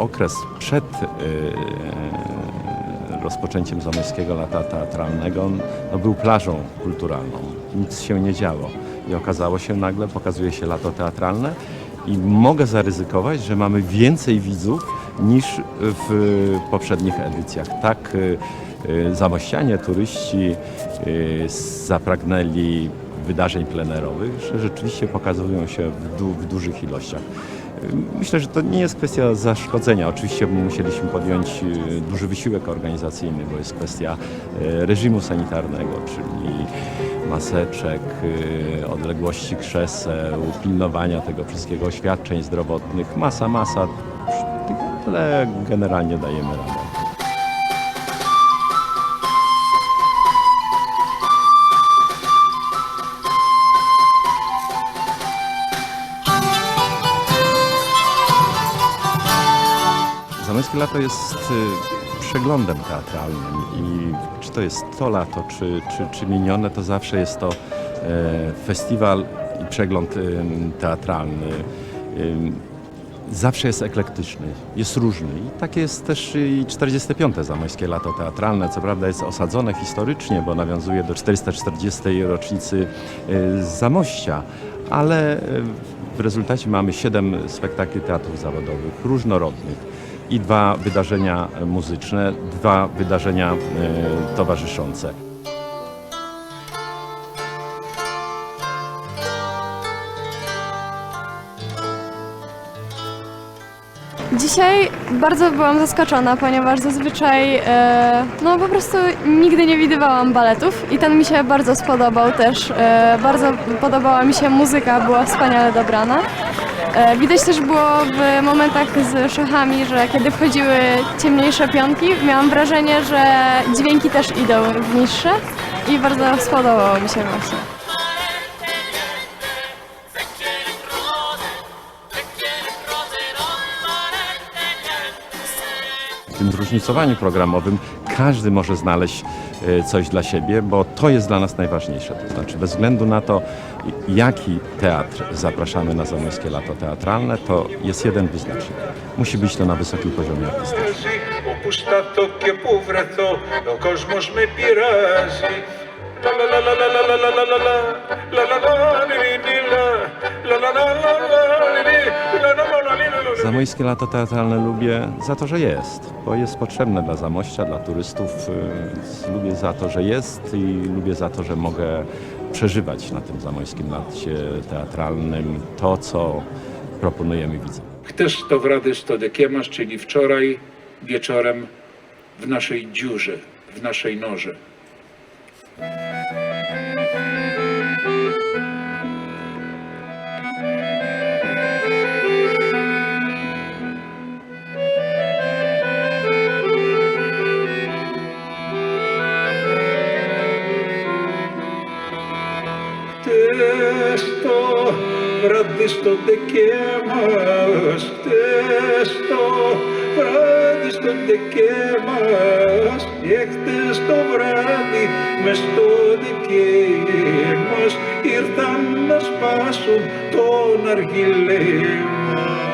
Okres przed y, rozpoczęciem Zamojskiego Lata Teatralnego no, był plażą kulturalną. Nic się nie działo. I okazało się nagle, pokazuje się lato teatralne i mogę zaryzykować, że mamy więcej widzów niż w poprzednich edycjach. Tak y, y, zamościanie, turyści y, zapragnęli wydarzeń plenerowych, że rzeczywiście pokazują się w, du w dużych ilościach. Myślę, że to nie jest kwestia zaszkodzenia. Oczywiście musieliśmy podjąć duży wysiłek organizacyjny, bo jest kwestia reżimu sanitarnego, czyli maseczek, odległości krzeseł, pilnowania tego wszystkiego, oświadczeń zdrowotnych, masa, masa, ale generalnie dajemy radę. Zamojskie Lato jest y, przeglądem teatralnym i czy to jest to lato, czy, czy, czy minione, to zawsze jest to e, festiwal i przegląd teatralny. Zawsze jest eklektyczny, jest różny i takie jest też i 45. Zamojskie Lato Teatralne. Co prawda jest osadzone historycznie, bo nawiązuje do 440. rocznicy y, Zamościa, ale y, w rezultacie mamy siedem spektakli teatrów zawodowych, różnorodnych i dwa wydarzenia muzyczne, dwa wydarzenia e, towarzyszące. Dzisiaj bardzo byłam zaskoczona, ponieważ zazwyczaj e, no po prostu nigdy nie widywałam baletów i ten mi się bardzo spodobał też. E, bardzo podobała mi się muzyka, była wspaniale dobrana. E, widać też było w momentach z szachami, że kiedy wchodziły ciemniejsze pionki, miałam wrażenie, że dźwięki też idą w niższe i bardzo spodobało mi się właśnie. tym różnicowaniu programowym każdy może znaleźć coś dla siebie, bo to jest dla nas najważniejsze. To znaczy, bez względu na to, jaki teatr zapraszamy na zamorskie lato teatralne, to jest jeden wyznacznik. Musi być to na wysokim poziomie artystycznym. Zamojskie Lato Teatralne lubię za to, że jest, bo jest potrzebne dla Zamościa, dla turystów. y, Lubię za to, że jest i lubię za to, że mogę przeżywać na tym Zamojskim Lacie Teatralnym to, co proponujemy widzom. Chcesz to w Radys to Dekiemasz, czyli wczoraj wieczorem w naszej dziurze, w naszej norze. στο βράδυς και μας στο βράδυς και μας και χτες το βράδυ μες στο δικαίοι μας ήρθαν να σπάσουν τον αργυλαίο μας.